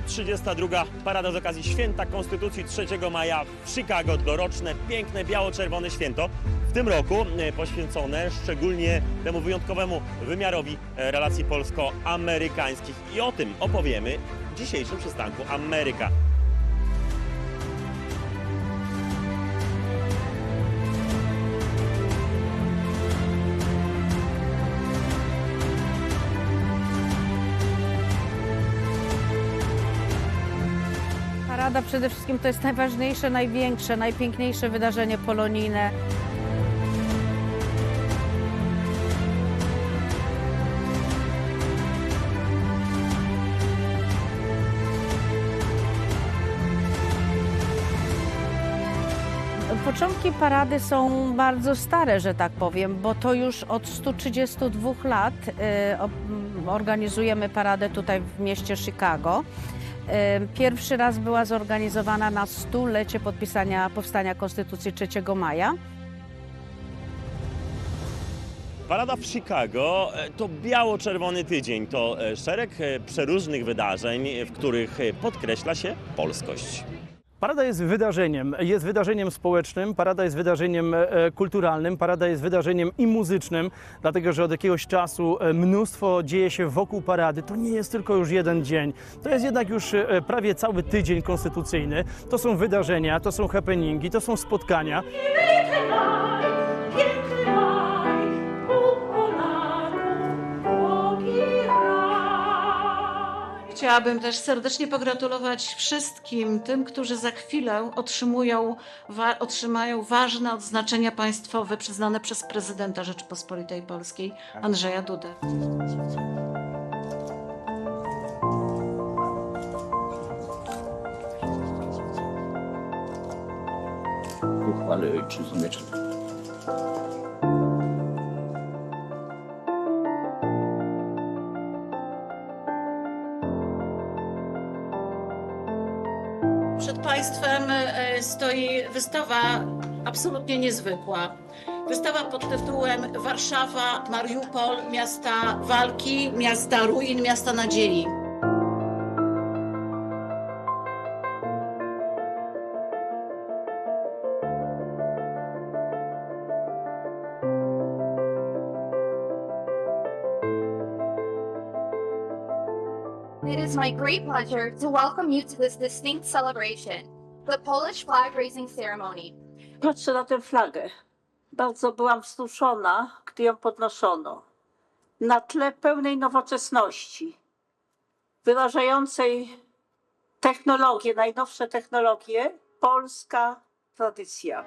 132. Parada z okazji Święta Konstytucji 3 maja w Chicago. Doroczne, piękne, biało-czerwone święto. W tym roku e, poświęcone szczególnie temu wyjątkowemu wymiarowi e, relacji polsko-amerykańskich. I o tym opowiemy w dzisiejszym przystanku Ameryka. Parada przede wszystkim to jest najważniejsze, największe, najpiękniejsze wydarzenie polonijne. Początki parady są bardzo stare, że tak powiem, bo to już od 132 lat y, organizujemy paradę tutaj w mieście Chicago. Pierwszy raz była zorganizowana na stulecie podpisania powstania Konstytucji 3 maja. Parada w Chicago e, to biało-czerwony tydzień. To e, szereg e, przeróżnych wydarzeń, w których podkreśla się polskość. Parada jest wydarzeniem, jest wydarzeniem społecznym, parada jest wydarzeniem e, kulturalnym, parada jest wydarzeniem i muzycznym, dlatego że od jakiegoś czasu e, mnóstwo dzieje się wokół parady. To nie jest tylko już jeden dzień, to jest jednak już e, prawie cały tydzień konstytucyjny. To są wydarzenia, to są happeningi, to są spotkania. Chciałabym też serdecznie pogratulować wszystkim tym, którzy za chwilę otrzymują, wa, otrzymają ważne odznaczenia państwowe przyznane przez prezydenta Rzeczypospolitej Polskiej Andrzeja Dudę. uchwały ojczyzny stoi wystawa absolutnie niezwykła. Wystawa pod tytułem Warszawa, Mariupol, miasta walki, miasta ruin, miasta nadziei. It is my great pleasure to welcome you to this distinct celebration, the Polish flag raising ceremony. Patrzę na tę flagę. Bardzo byłam wzruszona, gdy ją podnoszono. Na tle pełnej nowoczesności, wyrażającej technologie, najnowsze technologie, polska tradycja.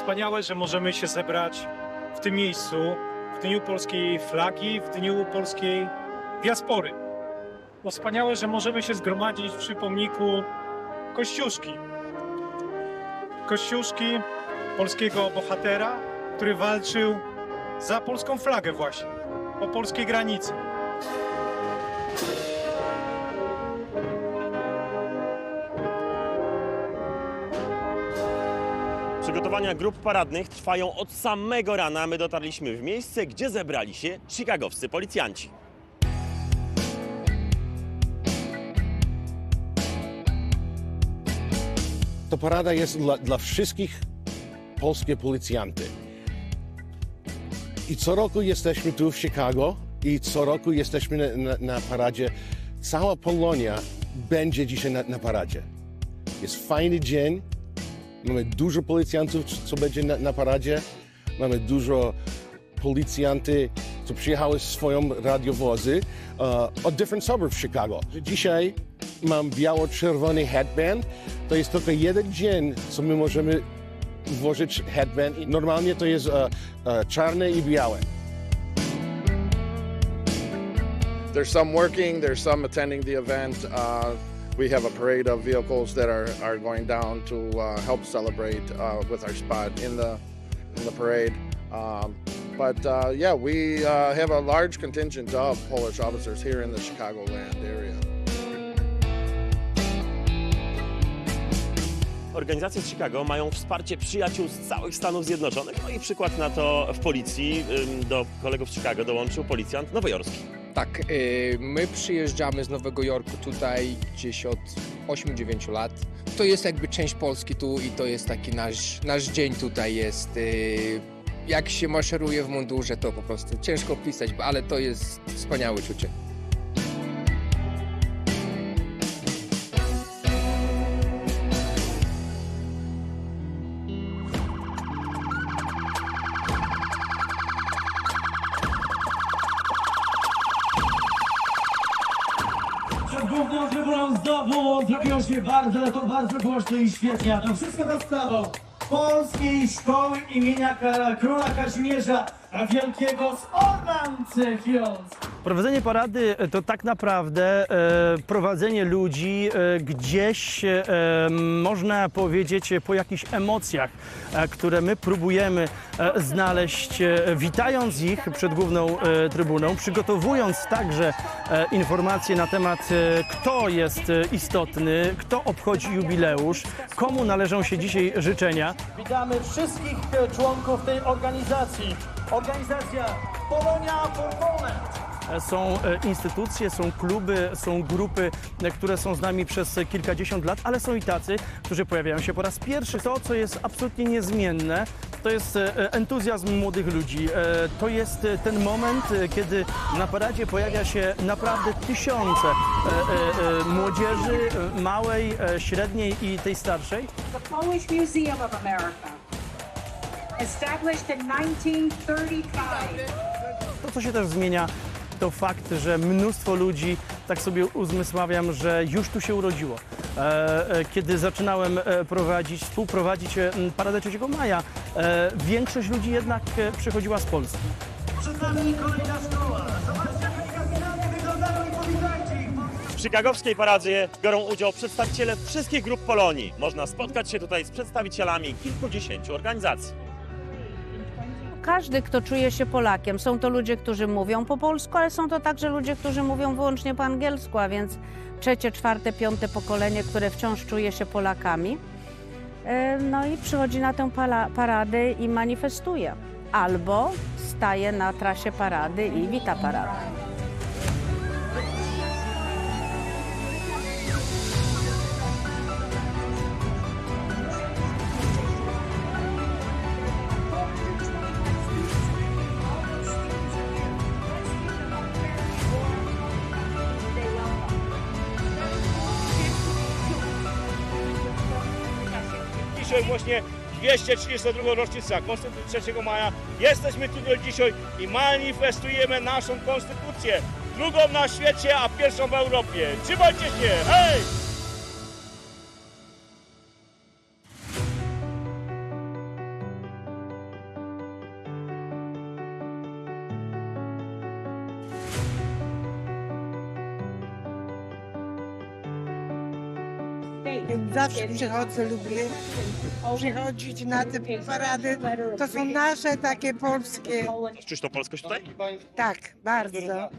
Wspaniałe, że możemy się zebrać w tym miejscu, w dniu polskiej flagi, w dniu polskiej diaspory. Bo wspaniałe, że możemy się zgromadzić przy pomniku Kościuszki. Kościuszki, polskiego bohatera, który walczył za polską flagę właśnie, o polskiej granicy. Przygotowania grup paradnych trwają od samego rana. My dotarliśmy w miejsce, gdzie zebrali się chicagowscy policjanci. To parada jest dla, dla wszystkich polskie policjanty. I co roku jesteśmy tu w Chicago i co roku jesteśmy na, na, na paradzie. Cała Polonia będzie dzisiaj na, na paradzie. Jest fajny dzień. Mamy dużo policjantów, co będzie na, na paradzie. Mamy dużo policjanty, co przyjechały swoją radiowozy uh, od different suburbs Chicago. Dzisiaj mam biało-czerwony headband. To jest tylko jeden dzień, co my możemy włożyć headband. Normalnie to jest uh, uh, czarne i białe. There's some working, there's some attending the event. Uh, We have a parade of vehicles that are, are going down to uh, help celebrate uh, with our spot in the in the parade. Um, but uh, yeah, we uh, have a large contingent of Polish officers here in the Chicagoland area. Organizacje z Chicago mają wsparcie przyjaciół z całych Stanów Zjednoczonych. No i przykład na to w policji do kolegów z Chicago dołączył policjant nowojorski. Tak, y, my przyjeżdżamy z Nowego Jorku tutaj gdzieś od 8-9 lat. To jest jakby część Polski tu i to jest taki nasz, nasz dzień tutaj jest. y, Jak się maszeruje w mundurze, to po prostu ciężko opisać, ale to jest wspaniałe uczucie. Główną trybuną znowu zrobiło się bardzo, ale to bardzo głośno i świetnie. A to wszystko sprawą Polskiej Szkoły imienia Króla Kazimierza Wielkiego z Ornancefiąc. Prowadzenie parady to tak naprawdę e, prowadzenie ludzi e, gdzieś, e, można powiedzieć, po jakichś emocjach, e, które my próbujemy e, znaleźć, e, witając ich przed główną e, trybuną, przygotowując także e, informacje na temat, e, kto jest e, istotny, kto obchodzi jubileusz, komu należą się dzisiaj życzenia. Witamy wszystkich e, członków tej organizacji. Organizacja Polonia for. Są e, instytucje, są kluby, są grupy, e, które są z nami przez kilkadziesiąt lat, ale są i tacy, którzy pojawiają się po raz pierwszy. To, co jest absolutnie niezmienne, to jest e, entuzjazm młodych ludzi. To jest ten moment, kiedy na paradzie pojawia się naprawdę tysiące młodzieży, małej, średniej i tej starszej. The Polish Museum of America, established in 1935. To, co się też zmienia, to fakt, że mnóstwo ludzi, tak sobie uzmysławiam, że już tu się urodziło. E, e, Kiedy zaczynałem e, prowadzić, współprowadzić Paradę 3 Maja, większość ludzi jednak przychodziła z Polski. Przed nami kolejna szkoła. Zobaczcie, jak oni kapitalnie wyglądają i powitajcie ich. W chicagowskiej paradzie biorą udział przedstawiciele wszystkich grup Polonii. Można spotkać się tutaj z przedstawicielami kilkudziesięciu organizacji. Każdy, kto czuje się Polakiem, są to ludzie, którzy mówią po polsku, ale są to także ludzie, którzy mówią wyłącznie po angielsku, a więc trzecie, czwarte, piąte pokolenie, które wciąż czuje się Polakami. E, No i przychodzi na tę paradę i manifestuje. Albo staje na trasie parady i wita paradę. Właśnie 232 rocznica Konstytucji 3 maja. Jesteśmy tutaj dzisiaj i manifestujemy naszą konstytucję. Drugą na świecie, a pierwszą w Europie. Trzymajcie się! Hej! Zawsze przychodzę, lubię przychodzić na te parady. To są nasze takie polskie. Czuć to polskość tutaj? Tak, bardzo.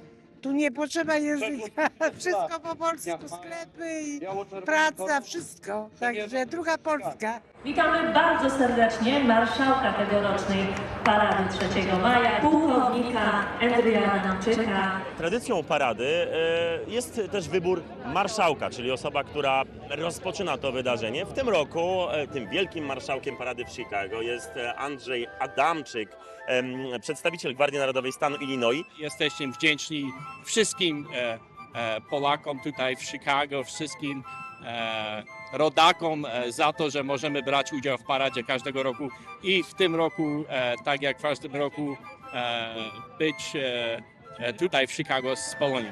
Tu nie potrzeba języka, wszystko po polsku, sklepy i praca, wszystko. Także druga Polska. Witamy bardzo serdecznie marszałka tegorocznej Parady 3 Maja, pułkownika Andrzeja Adamczyka. Tradycją parady e, jest też wybór marszałka, czyli osoba, która rozpoczyna to wydarzenie. W tym roku e, tym wielkim marszałkiem parady w Chicago jest e, Andrzej Adamczyk, przedstawiciel Gwardii Narodowej stanu Illinois. Jesteśmy wdzięczni wszystkim e, e, Polakom tutaj w Chicago, wszystkim e, rodakom za to, że możemy brać udział w paradzie każdego roku i w tym roku, tak jak w każdym roku, być tutaj w Chicago z Polonią.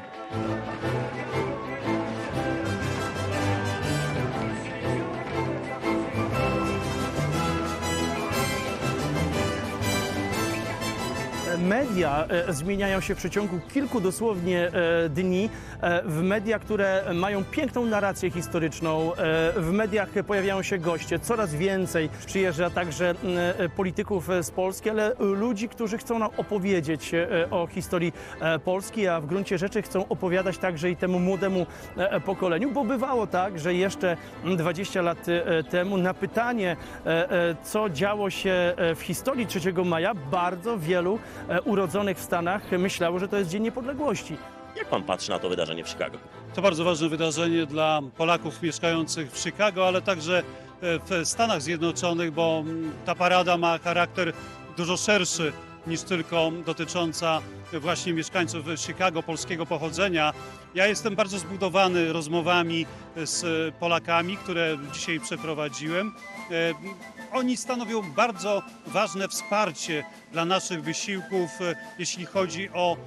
Media e, zmieniają się w przeciągu kilku dosłownie e, dni, e, w media, które mają piękną narrację historyczną, w mediach pojawiają się goście, coraz więcej przyjeżdża także polityków z Polski, ale ludzi, którzy chcą nam opowiedzieć o historii Polski, a w gruncie rzeczy chcą opowiadać także i temu młodemu pokoleniu, bo bywało tak, że jeszcze 20 lat temu na pytanie, co działo się w historii 3 maja, bardzo wielu urodzonych w Stanach myślało, że to jest Dzień Niepodległości. Jak pan patrzy na to wydarzenie w Chicago? To bardzo ważne wydarzenie dla Polaków mieszkających w Chicago, ale także e, w Stanach Zjednoczonych, bo mm, ta parada ma charakter dużo szerszy niż tylko dotycząca właśnie mieszkańców Chicago polskiego pochodzenia. Ja jestem bardzo zbudowany rozmowami z Polakami, które dzisiaj przeprowadziłem. E, Oni stanowią bardzo ważne wsparcie dla naszych wysiłków, e, jeśli chodzi o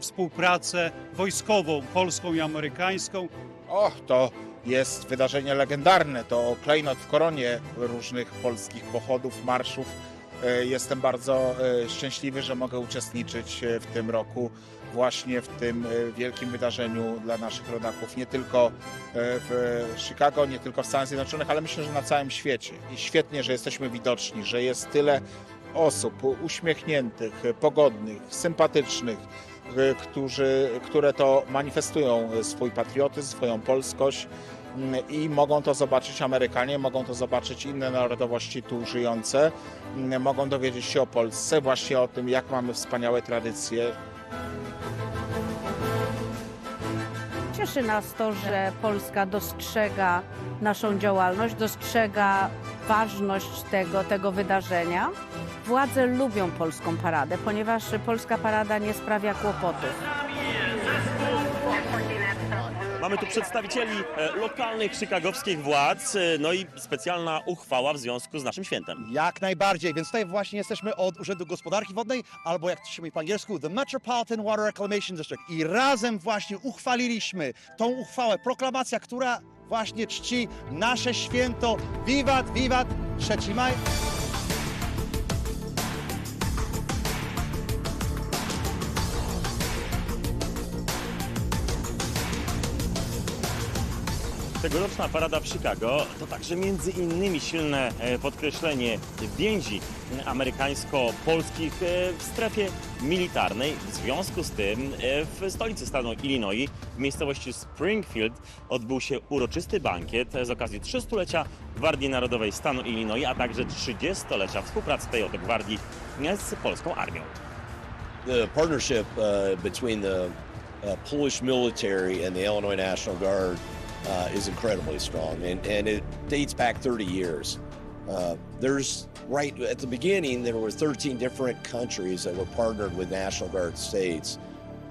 współpracę wojskową, polską i amerykańską. O, to jest wydarzenie legendarne. To klejnot w koronie różnych polskich pochodów, marszów. E, Jestem bardzo e, szczęśliwy, że mogę uczestniczyć e, w tym roku właśnie w tym wielkim wydarzeniu dla naszych rodaków. Nie tylko w Chicago, nie tylko w Stanach Zjednoczonych, ale myślę, że na całym świecie. I świetnie, że jesteśmy widoczni, że jest tyle osób uśmiechniętych, pogodnych, sympatycznych, którzy, które to manifestują swój patriotyzm, swoją polskość i mogą to zobaczyć Amerykanie, mogą to zobaczyć inne narodowości tu żyjące, mm, mogą dowiedzieć się o Polsce, właśnie o tym, jak mamy wspaniałe tradycje, Cieszy nas to, że Polska dostrzega naszą działalność, dostrzega ważność tego, tego wydarzenia. Władze lubią polską paradę, ponieważ polska parada nie sprawia kłopotów. Mamy tu przedstawicieli e, lokalnych chicagowskich władz, e, no i specjalna uchwała w związku z naszym świętem. Jak najbardziej, więc tutaj właśnie jesteśmy od Urzędu Gospodarki Wodnej, albo jak to się mówi po angielsku, The Metropolitan Water Reclamation District. I razem właśnie uchwaliliśmy tą uchwałę, proklamacja, która właśnie czci nasze święto. Wiwat, wiwat, 3 maj. Tegoroczna parada w Chicago to także między innymi silne e, podkreślenie więzi amerykańsko-polskich e, w strefie militarnej. W związku z tym e, w stolicy stanu Illinois, w miejscowości Springfield, odbył się uroczysty bankiet z okazji 300-lecia Gwardii Narodowej stanu Illinois, a także 30-lecia współpracy tej oto gwardii z polską armią. the partnership between the Polish military and the Illinois National Guard uh, is incredibly strong, and, and it dates back 30 years. Uh, there's right at the beginning there were 13 different countries that were partnered with National Guard states.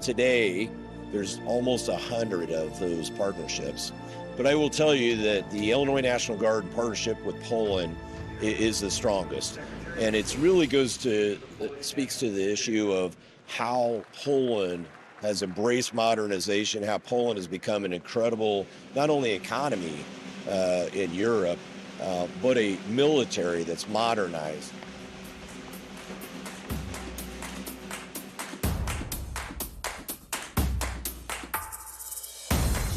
Today, there's almost a hundred of those partnerships. But I will tell you that the Illinois National Guard partnership with Poland is the strongest. And it really goes to, speaks to the issue of how Poland has embraced modernization, how Poland has become an incredible, not only economy uh, in Europe, uh, but a military that's modernized.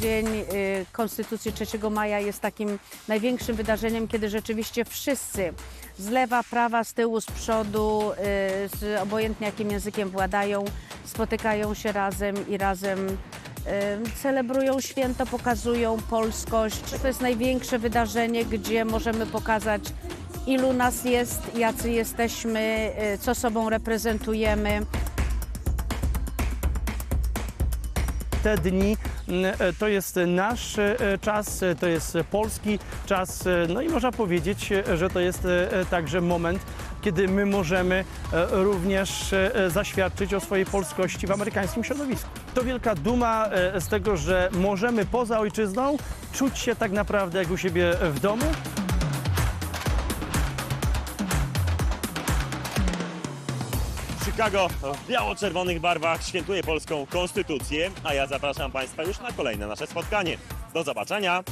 Dzień Konstytucji 3 maja jest takim największym wydarzeniem, kiedy rzeczywiście wszyscy z lewa, prawa, z tyłu, z przodu, y, z obojętnie jakim językiem władają, spotykają się razem i razem y, celebrują święto, pokazują polskość. To jest największe wydarzenie, gdzie możemy pokazać, ilu nas jest, jacy jesteśmy, y, co sobą reprezentujemy. Te dni m, e, to jest nasz e, czas, e, to jest polski czas, no i można powiedzieć, że to jest także moment, kiedy my możemy również zaświadczyć o swojej polskości w amerykańskim środowisku. To wielka duma z tego, że możemy poza ojczyzną czuć się tak naprawdę jak u siebie w domu. Chicago w biało-czerwonych barwach świętuje polską konstytucję, a ja zapraszam Państwa już na kolejne nasze spotkanie. Do zobaczenia!